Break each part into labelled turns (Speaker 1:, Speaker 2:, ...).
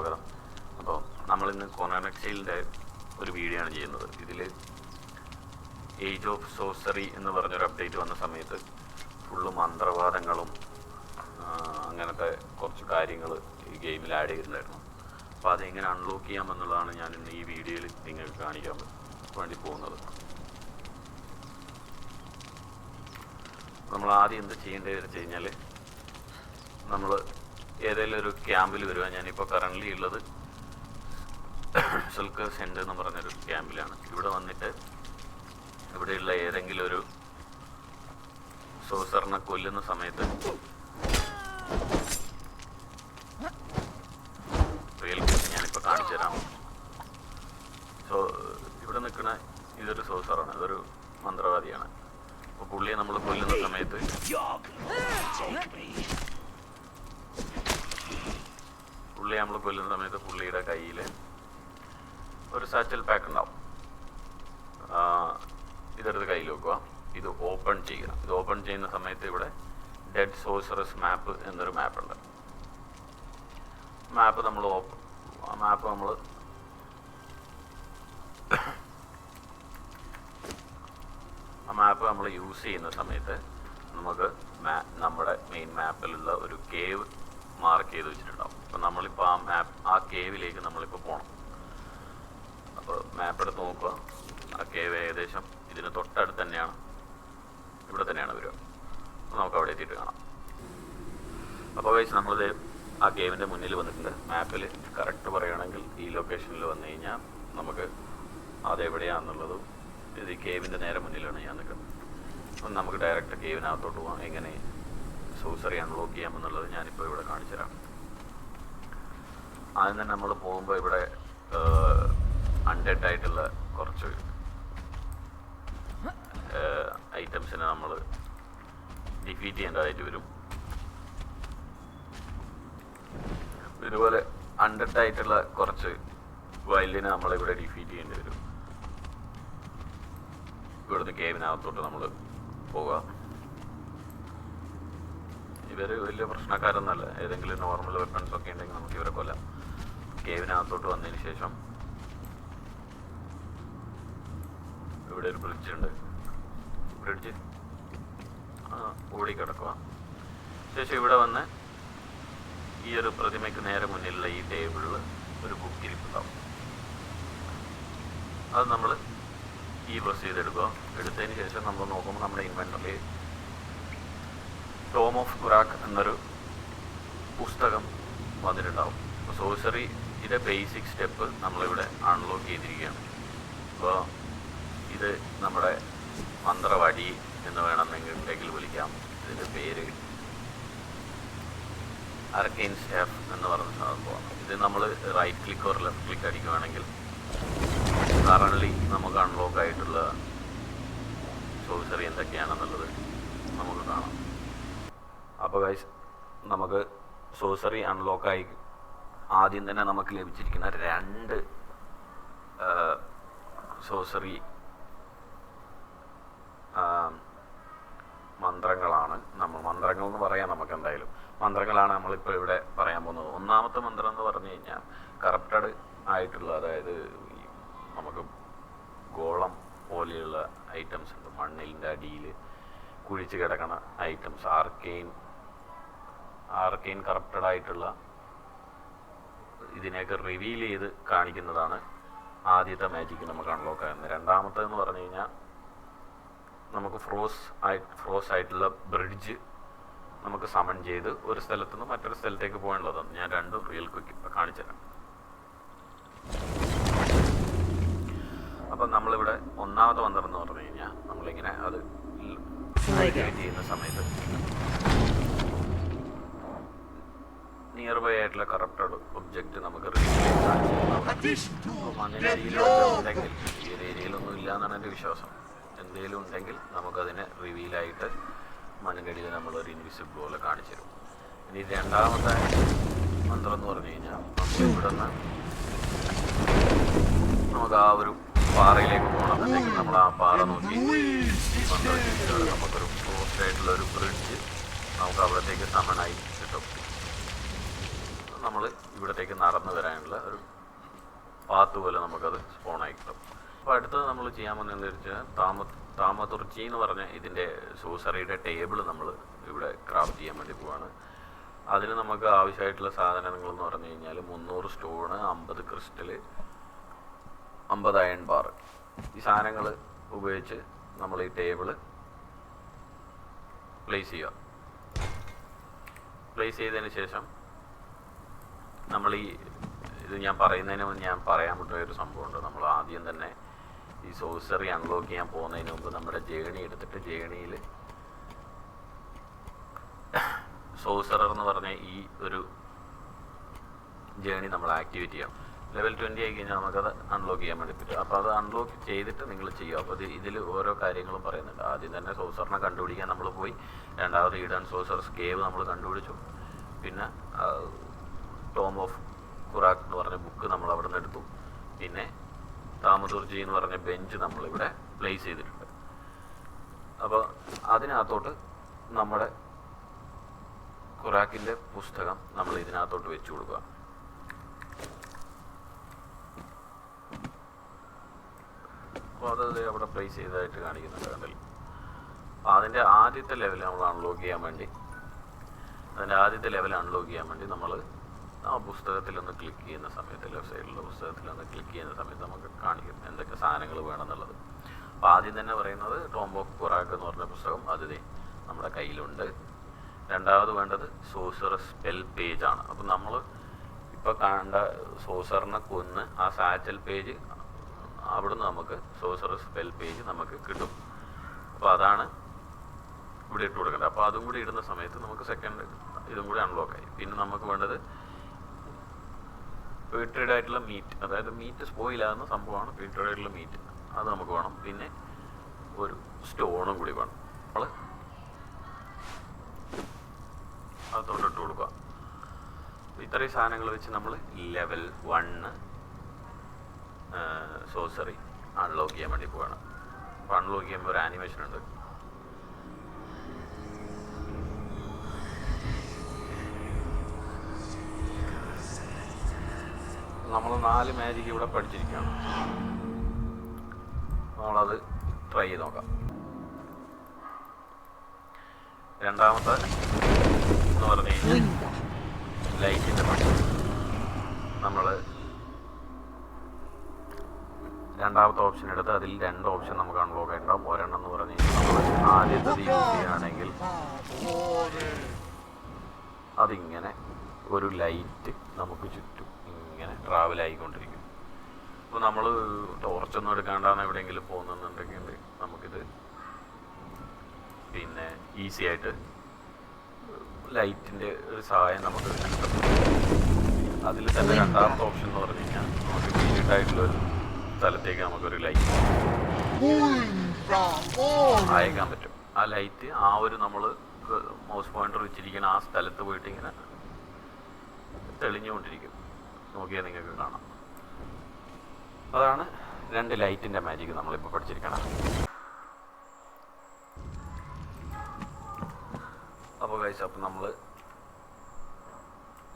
Speaker 1: സ്വാഗതം അപ്പോൾ നമ്മളിന്ന് കൊണനക്സൈലിന്റെ ഒരു വീഡിയോ ആണ് ചെയ്യുന്നത്. ഇതിൽ ഏജ് ഓഫ് സോസറി എന്ന് പറഞ്ഞൊരു അപ്ഡേറ്റ് വന്ന സമയത്ത് ഫുള്ള് മന്ത്രവാദങ്ങളും അങ്ങനത്തെ കുറച്ച് കാര്യങ്ങൾ ഈ ഗെയിമിൽ ആഡ് ചെയ്തിട്ടുണ്ടായിരുന്നു. അപ്പോൾ അതെങ്ങനെ അൺലോക്ക് ചെയ്യാമെന്നുള്ളതാണ് ഞാൻ ഇന്ന് ഈ വീഡിയോയിൽ നിങ്ങൾക്ക് കാണിക്കാൻ വേണ്ടി പോകുന്നത്. നമ്മൾ ആദ്യം എന്ത് ചെയ്യേണ്ടതെന്ന് വെച്ച് കഴിഞ്ഞാൽ നമ്മൾ ഏതെങ്കിലും ഒരു ക്യാമ്പിൽ വരുക ഞാനിപ്പോൾ കറന്റ്ലി ഉള്ളത്. സുൽക്കർ സെന്റർ എന്ന് പറഞ്ഞൊരു ക്യാമ്പിലാണ്. ഇവിടെ വന്നിട്ട് ഇവിടെയുള്ള ഏതെങ്കിലും ഒരു സോസറിനെ കൊല്ലുന്ന സമയത്ത് റിയൽ കേസ് ഞാനിപ്പോൾ കാണിച്ചു തരാം സോ ഇവിടെ നിൽക്കുന്ന ഇതൊരു സോസറാണ് ഇതൊരു മന്ത്രവാദിയാണ് അപ്പോൾ പുള്ളിയെ നമ്മൾ കൊല്ലുന്ന സമയത്ത് പുള്ളിയെ നമ്മൾ കൊല്ലുന്ന സമയത്ത് പുള്ളിയുടെ കയ്യിൽ ഒരു സാച്ചൽ പാക്ക് ഉണ്ടാവും ആ, ഇതെടുത്ത് കയ്യിൽ വെക്കുക ഇത് ചെയ്യുക. ഇത് ഓപ്പൺ ചെയ്യുന്ന സമയത്ത് ഇവിടെ ഡെഡ് സോഴ്സറസ് മാപ്പ് എന്നൊരു മാപ്പുണ്ട് മാപ്പ് നമ്മൾ ഓപ്പൺ മാപ്പ് നമ്മൾ ആ മാപ്പ് നമ്മൾ യൂസ് ചെയ്യുന്ന സമയത്ത് നമുക്ക് നമ്മുടെ മെയിൻ മാപ്പിലുള്ള ഒരു കേവ് മാർക്ക് ചെയ്ത് വെച്ചിട്ടുണ്ടാവും. അപ്പം നമ്മളിപ്പോൾ ആ മാപ്പ് ആ കേവിലേക്ക് നമ്മളിപ്പോൾ പോകണം അപ്പോൾ മാപ്പ് എടുത്ത് നോക്കുക. ആ കേവ് ഏകദേശം ഇതിന് തൊട്ടടുത്ത് തന്നെയാണ്. ഇവിടെ തന്നെയാണ് വരിക നമുക്ക് അവിടെ എത്തിയിട്ട് കാണാം. അപ്പോൾ വൈസ് നമ്മൾ ആ ഗെയിമിന്റെ മുന്നിൽ വന്നിട്ടുണ്ട്. മാപ്പിൽ കറക്റ്റ് പറയുകയാണെങ്കിൽ ഈ ലൊക്കേഷനിൽ വന്നു കഴിഞ്ഞാൽ നമുക്ക് അതെവിടെയാണെന്നുള്ളതും ഇത് കേവിന്റെ നേരെ മുന്നിലാണ് ഞാൻ നിൽക്കുന്നത്. നമുക്ക് ഡയറക്റ്റ് കേവിനകത്തോട്ട് പോകാം എങ്ങനെ സൂസറി അൺലോക്ക് ചെയ്യാമെന്നുള്ളത് ഞാനിപ്പോൾ ഇവിടെ കാണിച്ചു തരാം. ആദ്യം തന്നെ നമ്മൾ പോകുമ്പോൾ ഇവിടെ അൺഡെഡ് ആയിട്ടുള്ള കുറച്ച് ഐറ്റംസിനെ നമ്മൾ ഡിഫീറ്റ് ചെയ്യേണ്ടതായിട്ട് വരും. ഇതുപോലെ അണ്ടട്ടായിട്ടുള്ള കുറച്ച് വൈൽഡിനെ നമ്മളിവിടെ ഡിഫീറ്റ് ചെയ്യേണ്ടി വരും. ഇവിടുന്ന് കേവിനകത്തോട്ട് നമ്മൾ പോവുക ഇവർ വലിയ പ്രശ്നക്കാരൊന്നുമല്ല. ഏതെങ്കിലും നോർമൽ വെപ്പൺസ് ഒക്കെ ഉണ്ടെങ്കിൽ നമുക്ക് ഇവരെ കൊല്ലാം. കേവിനകത്തോട്ട് വന്നതിന് ശേഷം ഇവിടെ ഒരു ബ്രിഡ്ജ് ഉണ്ട്. ബ്രിഡ്ജ് ഓടി കിടക്കുക. ശേഷം ഇവിടെ വന്ന് ഈ ഒരു പ്രതിമയ്ക്ക് നേരെ മുന്നിലുള്ള ഈ ടേബിളിൽ ഒരു ബുക്ക് ഇരിപ്പുണ്ടാവും. അത് നമ്മൾ ഈ പ്രസ് ചെയ്തെടുക്കുക. എടുത്തതിന് ശേഷം നമ്മൾ നോക്കുമ്പോൾ നമ്മുടെ ഇൻവെന്ററിൽ ടോം ഓഫ് ഖുറാക്ക് എന്നൊരു പുസ്തകം വന്നിട്ടുണ്ടാവും. അപ്പോൾ സോസറി ഇതിന്റെ ബേസിക് സ്റ്റെപ്പ് നമ്മളിവിടെ അൺലോക്ക് ചെയ്തിരിക്കുകയാണ്. അപ്പോൾ ഇത് നമ്മുടെ മന്ത്രവടി എന്ന് വേണമെന്നുണ്ടെങ്കിൽ വിളിക്കാം. ഇതിന്റെ പേര് അർക്കെയിൻ എഫ് എന്ന് പറഞ്ഞ സംഭവമാണ് ഇത് നമ്മൾ right click or left click അടിക്കുകയാണെങ്കിൽ currently നമുക്ക് അൺലോക്ക് ആയിട്ടുള്ള സോഴ്സറി എന്തൊക്കെയാണെന്നുള്ളത് നമുക്ക് കാണാം. അപ്പോൾ ഗൈസ് നമുക്ക് സോസറി അൺലോക്കായി ആദ്യം തന്നെ നമുക്ക് ലഭിച്ചിരിക്കുന്ന രണ്ട് സോഴ്സറി മന്ത്രങ്ങളാണ് എന്ന് പറയാം നമുക്ക് എന്തായാലും. മന്ത്രങ്ങളാണ് നമ്മളിപ്പോൾ ഇവിടെ പറയാൻ പോകുന്നത്. ഒന്നാമത്തെ മന്ത്രം എന്ന് പറഞ്ഞു കഴിഞ്ഞാൽ കറപ്റ്റഡ് ആയിട്ടുള്ള അതായത് നമുക്ക് ഗോളം പോലെയുള്ള ഐറ്റംസ് ഉണ്ട്. മണ്ണിന്റെ അടിയിൽ കുഴിച്ച് കിടക്കുന്ന ഐറ്റംസ് ആർക്കെയിൻ ആർക്കെയിൻ കറപ്റ്റഡ് ആയിട്ടുള്ള ഇതിനെയൊക്കെ റിവീൽ ചെയ്ത് കാണിക്കുന്നതാണ് ആദ്യത്തെ മാജിക് നമുക്ക് അൺലോക്ക് ആകുന്നത് രണ്ടാമത്തെ എന്ന് പറഞ്ഞു കഴിഞ്ഞാൽ നമുക്ക് ഫ്രോസ് ആയി ഫ്രോസ് ആയിട്ടുള്ള ബ്രിഡ്ജ് നമുക്ക് സമൺ ചെയ്ത് ഒരു സ്ഥലത്തു നിന്ന് മറ്റൊരു സ്ഥലത്തേക്ക് പോകാനുള്ളതാണ്. ഞാൻ രണ്ടും റിയൽ ക്വിക്ക് ഇപ്പം കാണിച്ചുതരാം അപ്പം നമ്മളിവിടെ ഒന്നാമത്തെ മന്ത്രം എന്ന് പറഞ്ഞു കഴിഞ്ഞാൽ നമ്മളിങ്ങനെ അത് ചെയ്യുന്ന സമയത്ത് നിയർ ബൈ ആയിട്ടുള്ള കറപ്റ്റഡ് ഒബ്ജക്റ്റ് നമുക്ക് ഏരിയയിലൊന്നും ഇല്ല എന്നാണ് എന്റെ വിശ്വാസം. എന്തെങ്കിലും ഉണ്ടെങ്കിൽ നമുക്കതിനെ റിവീലായിട്ട് മണ്ണിന്റെ അടിയിൽ നമ്മളൊരു ഇൻവിസിബിൾ പോലെ കാണിച്ചു തരും. ഇനി രണ്ടാമത്തെ മന്ത്രം എന്ന് പറഞ്ഞു കഴിഞ്ഞാൽ നമ്മൾ ഇവിടെ നിന്ന് നമുക്ക് ആ ഒരു പാറയിലേക്ക് പോകണം എന്നുണ്ടെങ്കിൽ നമ്മൾ ആ പാറ നോക്കി നമുക്കൊരു ക്ലോസ് ആയിട്ടുള്ള ഒരു ബ്രിഡ്ജ് നമുക്ക് അവിടത്തേക്ക് സമനായി കിട്ടും. നമ്മൾ ഇവിടത്തേക്ക് നടന്നു വരാനുള്ള ഒരു പാത്ത് പോലെ നമുക്കത് സ്പോണായി കിട്ടും. അപ്പോൾ അടുത്തത് നമ്മൾ ചെയ്യാൻ പോകുന്നത് വെച്ചാൽ താമ താമതുർച്ചി എന്ന് പറഞ്ഞ ഇതിന്റെ സൂസറിയുടെ ടേബിൾ നമ്മൾ ഇവിടെ ക്രാഫ്റ്റ് ചെയ്യാൻ വേണ്ടി പോവാണ്. അതിന് നമുക്ക് ആവശ്യമായിട്ടുള്ള സാധനങ്ങൾ എന്ന് പറഞ്ഞു കഴിഞ്ഞാൽ മുന്നൂറ് സ്റ്റോണ് അമ്പത് ക്രിസ്റ്റൽ അമ്പത് അയൺ ബാർ. ഈ സാധനങ്ങൾ ഉപയോഗിച്ച് നമ്മൾ ഈ ടേബിൾ പ്ലേസ് ചെയ്യുക. പ്ലേസ് ചെയ്തതിന് ശേഷം നമ്മൾ ഈ ഇത് ഞാൻ പറയുന്നതിന് മുന്നേ ഞാൻ പറയാൻ പറ്റിയ ഒരു സംഭവമുണ്ട്. നമ്മൾ ആദ്യം തന്നെ ഈ സോഴ്സറി അൺലോക്ക് ചെയ്യാൻ പോകുന്നതിന് മുമ്പ് നമ്മുടെ ജേണി എടുത്തിട്ട് ജേണിയിൽ സോഴ്സറർ എന്ന് പറഞ്ഞ ഈ ഒരു ജേണി നമ്മൾ ആക്ടിവേറ്റ് ചെയ്യാം. ലെവൽ ട്വന്റി ആയി കഴിഞ്ഞാൽ നമുക്കത് അൺലോക്ക് ചെയ്യാൻ വേണ്ടി പറ്റും. അപ്പോൾ അത് അൺലോക്ക് ചെയ്തിട്ട് നിങ്ങൾ ചെയ്യുക. അപ്പോൾ ഇത് ഇതിൽ ഓരോ കാര്യങ്ങളും പറയുന്നുണ്ട്. ആദ്യം തന്നെ സോസറിനെ കണ്ടുപിടിക്കാൻ നമ്മൾ പോയി. രണ്ടാമത് ഈഡൻ സോസർ സ്കേവ് നമ്മൾ കണ്ടുപിടിച്ചു. പിന്നെ ടോം ഓഫ് കുറാക്ക് എന്ന് പറഞ്ഞ ബുക്ക് നമ്മൾ അവിടെ നിന്ന് എടുത്തു. പിന്നെ താമതുർജി എന്ന് പറഞ്ഞ ബെഞ്ച് നമ്മളിവിടെ പ്ലേസ് ചെയ്തിട്ടുണ്ട്. അപ്പോൾ അതിനകത്തോട്ട് നമ്മുടെ ഖുറാക്കിന്റെ പുസ്തകം നമ്മൾ ഇതിനകത്തോട്ട് വെച്ചു കൊടുക്കുക. അപ്പോൾ അത് അവിടെ പ്ലേസ് ചെയ്തതായിട്ട് കാണിക്കുന്നുണ്ട് കണ്ടില്ല? അപ്പോൾ അതിന്റെ ആദ്യത്തെ ലെവൽ നമ്മൾ അൺലോക്ക് ചെയ്യാൻ വേണ്ടി അതിന്റെ ആദ്യത്തെ ലെവൽ അൺലോക്ക് ചെയ്യാൻ വേണ്ടി നമ്മൾ ആ പുസ്തകത്തിൽ ഒന്ന് ക്ലിക്ക് ചെയ്യുന്ന സമയത്ത് ലെഫ്റ്റ് സൈഡിലുള്ള പുസ്തകത്തിൽ ഒന്ന് ക്ലിക്ക് ചെയ്യുന്ന സമയത്ത് നമുക്ക് കാണിക്കും എന്തൊക്കെ സാധനങ്ങൾ വേണമെന്നുള്ളത്. അപ്പോൾ ആദ്യം തന്നെ പറയുന്നത് ടോംബോ കുറാക്ക് എന്ന് പറഞ്ഞ പുസ്തകം അത് നമ്മുടെ കയ്യിലുണ്ട്. രണ്ടാമത് വേണ്ടത് സോസർ സ്പെൽ പേജ് ആണ്. അപ്പം നമ്മൾ ഇപ്പോൾ കണ്ട സോസറിനെ കൊന്ന് ആ സാച്ചൽ പേജ് അവിടുന്ന് നമുക്ക് സോസർ സ്പെൽ പേജ് നമുക്ക് കിട്ടും. അപ്പോൾ അതാണ് ഇവിടെ ഇട്ട് കൊടുക്കേണ്ടത്. അപ്പോൾ അതും കൂടി ഇടുന്ന സമയത്ത് നമുക്ക് സെക്കൻഡ് ഇതും കൂടി അൺലോക്ക് ആയി. പിന്നെ നമുക്ക് വേണ്ടത് പീറ്റഡ് ആയിട്ടുള്ള മീറ്റ് അതായത് മീറ്റ് സ്പോയിലാകുന്ന സംഭവമാണ് ഫിൽറ്റേഡ് ആയിട്ടുള്ള മീറ്റ് അത് നമുക്ക് വേണം. പിന്നെ ഒരു സ്റ്റോണും കൂടി വേണം. നമ്മൾ അത് തൊട്ടിട്ട് കൊടുക്കുക. ഇത്രയും സാധനങ്ങൾ വെച്ച് നമ്മൾ ലെവൽ വണ്ണ് സോസറി അൺലോക്ക് ചെയ്യാൻ വേണ്ടി പോവാണ്. അപ്പോൾ അൺലോക്ക് ചെയ്യുമ്പോൾ ഒരു ആനിമേഷൻ ഉണ്ട്. നമ്മൾ നാല് മാജിക് ഇവിടെ പഠിച്ചിരിക്കുകയാണ്. നമ്മളത് ട്രൈ ചെയ്ത് നോക്കാം. രണ്ടാമത്തെ എന്ന് പറഞ്ഞു കഴിഞ്ഞാൽ ലൈറ്റിന്റെ പണി. നമ്മൾ രണ്ടാമത്തെ ഓപ്ഷൻ എടുത്ത് അതിൽ രണ്ട് ഓപ്ഷൻ നമുക്ക് അൺലോക്ക് ആയിട്ടുണ്ടാവും ഒരെണ്ണം എന്ന് പറഞ്ഞു കഴിഞ്ഞാൽ ആദ്യത്തെ യൂസ് ചെയ്യുകയാണെങ്കിൽ അതിങ്ങനെ ഒരു ലൈറ്റ് നമുക്ക് ചുറ്റും ആയിക്കൊണ്ടിരിക്കും അപ്പോൾ നമ്മൾ ടോർച്ചൊന്നും എടുക്കാണ്ടാണ് എവിടെയെങ്കിലും പോകുന്നുണ്ടെങ്കിൽ നമുക്കിത് പിന്നെ ഈസി ആയിട്ട് ലൈറ്റിന്റെ ഒരു സഹായം നമുക്ക് അതിൽ തന്നെ രണ്ടാമത്തെ ഓപ്ഷൻ എന്ന് പറഞ്ഞു കഴിഞ്ഞാൽ നമുക്ക് വീട്ടായിട്ടുള്ള ഒരു സ്ഥലത്തേക്ക് നമുക്കൊരു ലൈറ്റ് അയക്കാൻ പറ്റും. ആ ലൈറ്റ് ആ ഒരു നമ്മൾ മൗസ് പോയിന്റർ വെച്ചിരിക്കുന്ന ആ സ്ഥലത്ത് പോയിട്ട് ഇങ്ങനെ തെളിഞ്ഞുകൊണ്ടിരിക്കും. നോക്കിയാൽ നിങ്ങൾക്ക് കാണാം. അതാണ് രണ്ട് ലൈറ്റിന്റെ മാജിക് നമ്മളിപ്പോൾ പഠിച്ചിരിക്കണം. അപ്പോൾ കഴിച്ച അപ്പം നമ്മൾ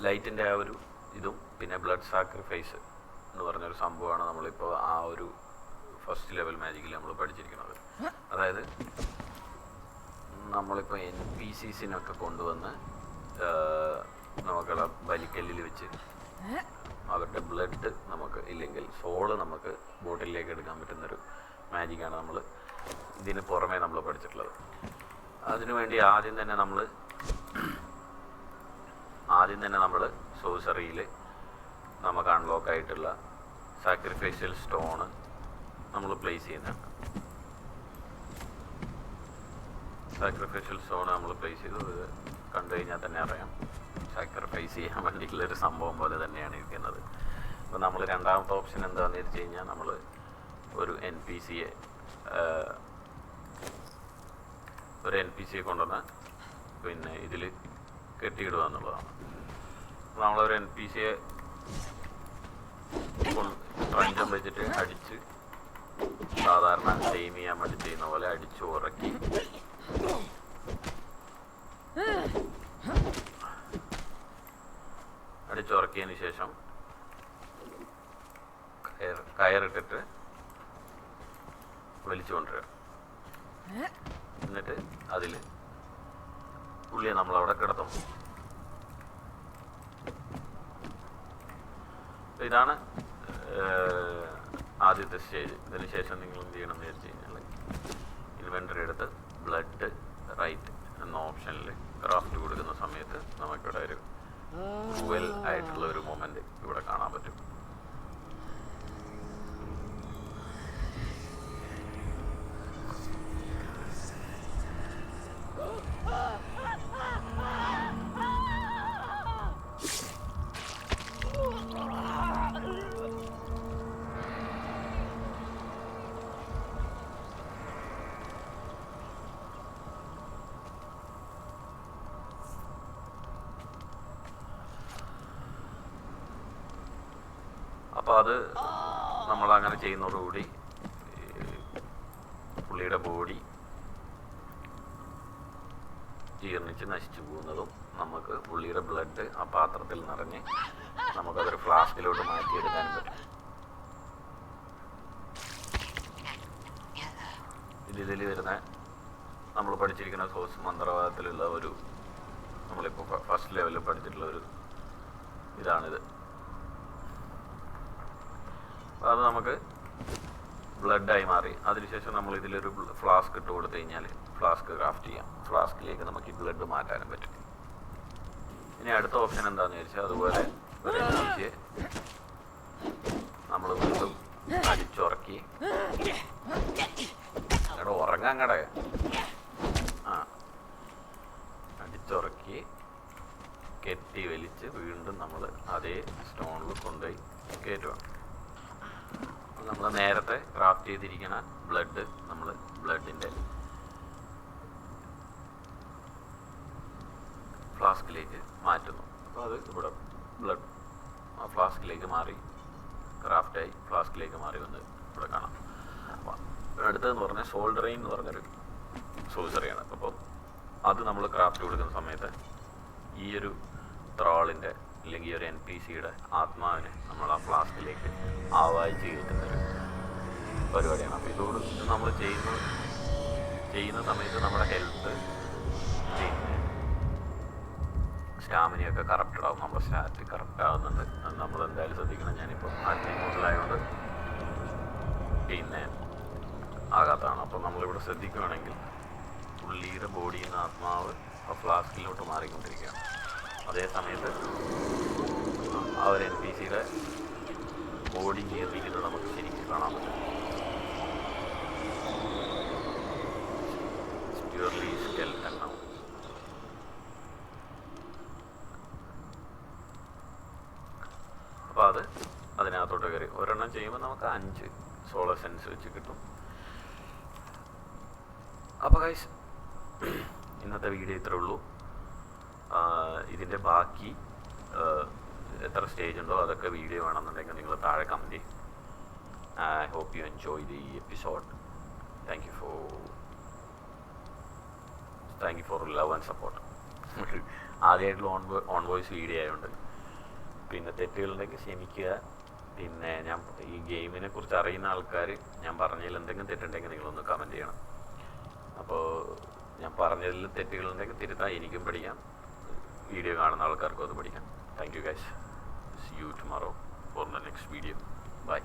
Speaker 1: ലൈറ്റിന്റെ ആ ഒരു ഇതും പിന്നെ ബ്ലഡ് സാക്രിഫൈസ് എന്ന് പറഞ്ഞൊരു സംഭവമാണ് നമ്മളിപ്പോൾ ആ ഒരു ഫസ്റ്റ് ലെവൽ മാജിക്കിൽ നമ്മൾ പഠിച്ചിരിക്കുന്നത്. അതായത് നമ്മളിപ്പോൾ എൻ പി സി സിനൊക്കെ കൊണ്ടുവന്ന് നമുക്കുള്ള ബലിക്കല്ലിൽ വെച്ച് അവരുടെ ബ്ലഡ് നമുക്ക് ഇല്ലെങ്കിൽ സോൾ നമുക്ക് ബോട്ടിലേക്ക് എടുക്കാൻ പറ്റുന്നൊരു മാജിക്കാണ് നമ്മൾ ഇതിന് പുറമേ നമ്മൾ പഠിച്ചിട്ടുള്ളത്. അതിനുവേണ്ടി ആദ്യം തന്നെ നമ്മൾ ആദ്യം തന്നെ നമ്മൾ സോസറിയിൽ നമുക്ക് അൺലോക്ക് ആയിട്ടുള്ള സാക്രിഫൈഷ്യൽ സ്റ്റോണ് നമ്മൾ പ്ലേസ് ചെയ്യുന്നതാണ്. സാക്രിഫൈഷ്യൽ സ്റ്റോൺ നമ്മൾ പ്ലേസ് ചെയ്തത് കണ്ടു കഴിഞ്ഞാൽ തന്നെ അറിയാം. സാക്രിഫൈസ് ചെയ്യാൻ വേണ്ടിയിട്ടുള്ളൊരു സംഭവം പോലെ തന്നെയാണ് ഇരിക്കുന്നത്. അപ്പോൾ നമ്മൾ രണ്ടാമത്തെ ഓപ്ഷൻ എന്താണെന്ന് വെച്ച് കഴിഞ്ഞാൽ നമ്മൾ ഒരു എൻ പി സിയെ ഒരു എൻ പി സിയെ കൊണ്ടുവന്ന് പിന്നെ ഇതിൽ കെട്ടിയിടുക എന്നുള്ളതാണ്. നമ്മളൊരു എൻ പി സിയെ ട്രഞ്ചം വെച്ചിട്ട് അടിച്ച് സാധാരണ സെയിം ചെയ്യാൻ വേണ്ടി ചെയ്യുന്ന പോലെ അടിച്ച് ഉറക്കി. അടിച്ചുറക്കി ഇറക്കിയതിന് ശേഷം കയർ കയറിട്ടിട്ട് വലിച്ചു എന്നിട്ട് അതിൽ പുള്ളിയെ നമ്മളവിടെ കിടത്തും. ഇതാണ് ആദ്യത്തെ സ്റ്റേജ്. ഇതിന് ശേഷം നിങ്ങൾ എന്ത് ചെയ്യണം എന്ന് വെച്ച് കഴിഞ്ഞാൽ എടുത്ത് ബ്ലഡ് റൈറ്റ് എന്ന ഓപ്ഷനിൽ ക്രാഫ്റ്റ് കൊടുക്കുന്ന സമയത്ത് നമുക്കിവിടെ ഒരു വെൽ ആയിട്ടുള്ള ഒരു മൊമെന്റ് അപ്പോൾ അത് നമ്മൾ അങ്ങനെ ചെയ്യുന്നതോടുകൂടി പുള്ളിയുടെ ബോഡി ജീർണിച്ച് നശിച്ചു പോകുന്നതും നമുക്ക് പുള്ളിയുടെ ബ്ലഡ് ആ പാത്രത്തിൽ നിറഞ്ഞ് നമുക്കതൊരു ഫ്ലാസ്കിലോട്ട് മാറ്റിയെടുക്കാൻ പറ്റും. ഇതിൽ വരുന്ന നമ്മൾ പഠിച്ചിരിക്കുന്ന സോസ് മന്ത്രവാദത്തിലുള്ള ഒരു നമ്മളിപ്പോൾ ഫസ്റ്റ് ലെവലിൽ പഠിച്ചിട്ടുള്ള ഒരു ഇതാണിത്. അത് നമുക്ക് ബ്ലഡായി മാറി. അതിനുശേഷം നമ്മൾ ഇതിലൊരു ഫ്ലാസ്ക് ഇട്ട് കൊടുത്തു കഴിഞ്ഞാൽ ഫ്ലാസ്ക് ക്രാഫ്റ്റ് ചെയ്യാം. ഫ്ലാസ്കിലേക്ക് നമുക്ക് ഈ ബ്ലഡ് മാറ്റാനും പറ്റും. ഇനി അടുത്ത ഓപ്ഷൻ എന്താണെന്ന് ചോദിച്ചാൽ അതുപോലെ നമ്മൾ വീണ്ടും അടിച്ചുറക്കി. അങ്ങടെ ഉറങ്ങാൻ കട ആ. അടിച്ചുറക്കി കെട്ടി വലിച്ച് വീണ്ടും നമ്മൾ അതേ സ്റ്റോണിൽ കൊണ്ടുപോയി കയറ്റുവാണ് നേരത്തെ ക്രാഫ്റ്റ് ചെയ്തിരിക്കുന്ന ബ്ലഡ് നമ്മൾ ബ്ലഡിന്റെ ഫ്ലാസ്കിലേക്ക് മാറ്റുന്നു. അപ്പോൾ അത് ഇവിടെ ബ്ലഡ് ആ ഫ്ലാസ്കിലേക്ക് മാറി ക്രാഫ്റ്റായി ഫ്ലാസ്കിലേക്ക് മാറി വന്ന് ഇവിടെ കാണാം. അപ്പോൾ അടുത്തതെന്ന് പറഞ്ഞാൽ സോൾഡറിങ് എന്ന് പറഞ്ഞൊരു സോസറിയാണ് അപ്പോൾ അത് നമ്മൾ ക്രാഫ്റ്റ് കൊടുക്കുന്ന സമയത്ത് ഈ ഒരു ത്രാളിന്റെ അല്ലെങ്കിൽ ഒരു എൻ പി സിയുടെ ആത്മാവിനെ നമ്മൾ ആ ഫ്ലാസ്കിലേക്ക് ആവാഹിച്ച് കയറ്റുന്നൊരു പരിപാടിയാണ്. അപ്പോൾ ഇതോട് നമ്മൾ ചെയ്യുന്ന ചെയ്യുന്ന സമയത്ത് നമ്മുടെ ഹെൽത്ത് സ്റ്റാമിനയൊക്കെ കറക്റ്റഡ് ആവും. നമ്മുടെ സ്റ്റാറ്റ് കറക്റ്റ് ആവുന്നുണ്ട്. നമ്മൾ എന്തായാലും ശ്രദ്ധിക്കണം. ഞാനിപ്പോൾ ആദ്യം കൂടുതലായതുകൊണ്ട് പിന്നെ ആകാത്തതാണ്. അപ്പോൾ നമ്മളിവിടെ ശ്രദ്ധിക്കുകയാണെങ്കിൽ പുള്ളിയുടെ ബോഡിയിൽ നിന്ന് ആത്മാവ് ഫ്ലാസ്കിലോട്ട് മാറിക്കൊണ്ടിരിക്കുകയാണ്. അതേ സമയത്ത് ആ ഒരു എൻ പി സിയുടെ ബോഡി നിയന്ത്രിക്കുന്നത് നമുക്ക് ശരിക്കും കാണാൻ പറ്റും. പ്യൂർലി സ്കെൽറ്റൻ ആവും. അപ്പോൾ അത് അതിനകത്തോട്ട് കയറി. ഒരെണ്ണം ചെയ്യുമ്പോൾ നമുക്ക് അഞ്ച് സോളർ സെൻസ് വെച്ച് കിട്ടും. അപ്പോൾ ഗൈസ് ഇന്നത്തെ വീഡിയോ ഇത്രേ ഉള്ളൂ. ഇതിന്റെ ബാക്കി എത്ര സ്റ്റേജ് ഉണ്ടോ അതൊക്കെ വീഡിയോ വേണമെന്നുണ്ടെങ്കിൽ നിങ്ങൾ താഴെ comment I hope you enjoy the episode thank you for thank you for love and support. ആദ്യമായിട്ടുള്ള on on voice video ആയതുകൊണ്ട്. പിന്നെ തെറ്റുകളുണ്ടെങ്കിൽ ക്ഷമിക്കുക. പിന്നെ ഞാൻ ഈ ഗെയിമിനെ കുറിച്ച് അറിയുന്ന ആൾക്കാർ ഞാൻ പറഞ്ഞതിൽ എന്തെങ്കിലും തെറ്റുണ്ടെങ്കിൽ നിങ്ങളൊന്ന് കമന്റ് ചെയ്യണം. അപ്പോൾ ഞാൻ പറഞ്ഞതിൽ തെറ്റുകളുണ്ടെങ്കിൽ തിരുത്താൻ എനിക്കും പഠിക്കാം. വീഡിയോ കാണുന്ന ആൾക്കാർക്കും അത് പഠിക്കാം. Thank you guys see you tomorrow for the next video bye